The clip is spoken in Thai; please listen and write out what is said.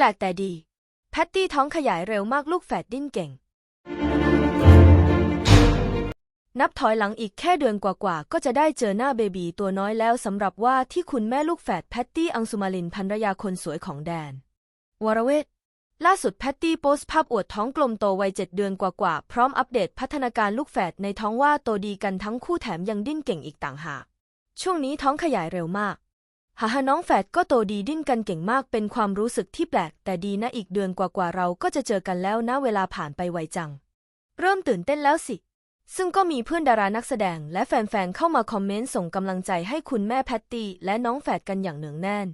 แปลกแต่ดี แพตตี้ท้องขยายเร็วมากลูกแฝดดิ้นเก่ง นับถอยหลังอีกแค่เดือนกว่าๆ ก็จะได้เจอหน้าเบบีตัวน้อยแล้วสำหรับว่าที่คุณแม่ลูกแฝดแพตตี้อังสุมาลินภรรยาคนสวยของแดน วรเวทล่าสุดแพตตี้โพสต์ภาพอวดท้องกลมโตวัยเจ็ดเดือนกว่าๆ พร้อมอัปเดตพัฒนาการลูกแฝดในท้องว่าโตดีกันทั้งคู่แถมยังดิ้นเก่งอีกต่างหาก ช่วงนี้ท้องขยายเร็วมาก หาหาน้องแฝดก็โตดีดิ้นกันเก่งมากเป็นความรู้สึกที่แปลก แต่ดีนะอีกเดือนกว่าๆเราก็จะเจอกันแล้วนะเวลาผ่านไปไวจัง เริ่มตื่นเต้นแล้วสิ ซึ่งก็มีเพื่อนดารานักแสดงและแฟนๆเข้ามาคอมเมนต์ส่งกำลังใจให้คุณแม่แพตตี้และน้องแฝดกันอย่างเนืองแน่น